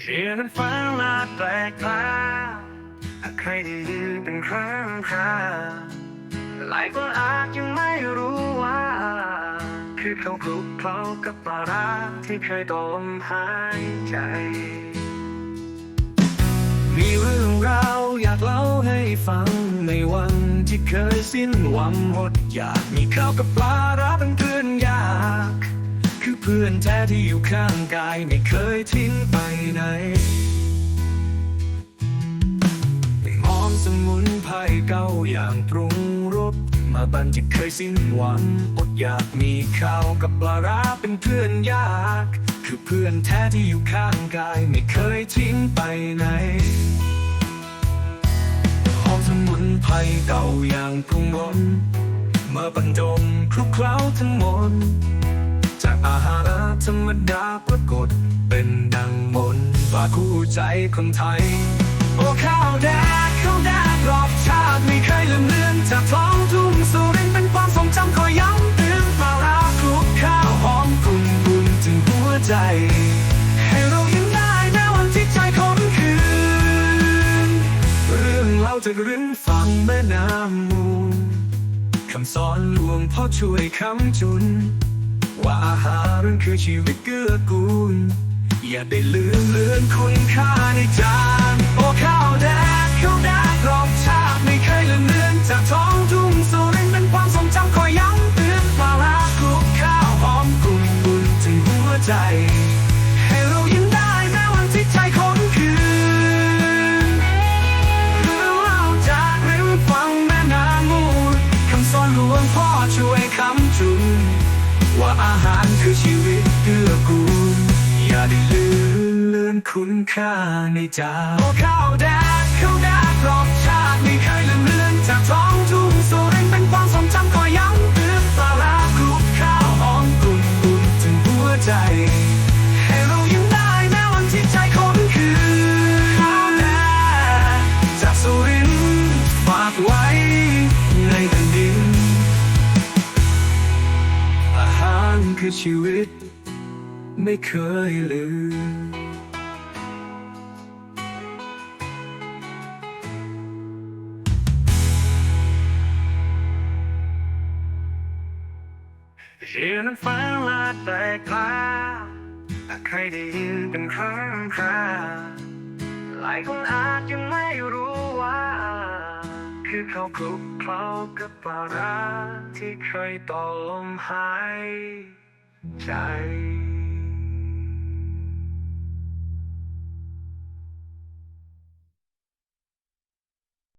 เสียงฟังมาแปลกตาใครได้ยินเป็นครั้งคราหลายคนอาจยังไม่รู้ว่า คือเขาคลุกเคล้ากับปลาร้าที่เคยต้มหายใจ มีเรื่องราวอยากเล่าให้ฟังในวันที่เคยสิ้นหวังหมดอยากมีข้าวกับปลาร้าเป็นเพื่อนยาก เพื่อนแท้ที่อยู่ข้างกายไม่เคยทิ้งไปไหนหอมสมุนไพรเก่าอย่างปรุงรสมาบันที่เคยสิ้นหวังอดอยากมีข้าวกับปลาร้าเป็นเพื่อนยาก คือเพื่อนแท้ที่อยู่ข้างกายไม่เคยทิ้งไปไหนหอมสมุนไพรเก่าอย่างปรุงรสมาบรรจงคลุกเคล้าทั้งหมด จากอาหารธรรมดาปรากฏเป็นดังมนต์ฝากคู่ใจคนไทย โอ้ข้าวแดกข้าวแดกรอบชาติไม่เคยลืมเลือนจากท้องทุ่งสุรินเป็นความทรงจำคอยย้ำเตือนปลาร้าคลุกข้าวหอมกลุ่นบุญถึงหัวใจ ให้เรายิ้มได้แม้วันที่ใจขมคืนเรื่องเล่าจากริมฝั่งแม่น้ำมูลคำสอนหลวงพ่อช่วยคำจุน ว่าอาหารคือชีวิตเกื้อกูล อย่าได้ลืมเลือนคุณค่าในจานโอเค ว่าอาหารคือชีวิตเกื้อกูล อย่าได้ลืมเลือนคุณค่าในจานโอ้ข้าวแดกข้าวแดกรอบชาติไม่เคยลืมเลือนจากท้องทุ่งสุรินทร์เป็นความทรงจำคอยย้ำเตือนปลาร้าคลุกข้าวหอมกลุ่นบุญถึงหัวใจให้เรายิ้มได้แม้วันที่ใจขมคืนข้าวแดกจากสุรินทร์ฝากไว้ คือชีวิต ไม่เคยลืมเสียงนั้นฟังละแต่คลาใครได้ยินเป็นครั้งคราหลายคนอาจยัง เขาคลุกเคล้ากับปลาร้าที่เคยต่อลมหายใจ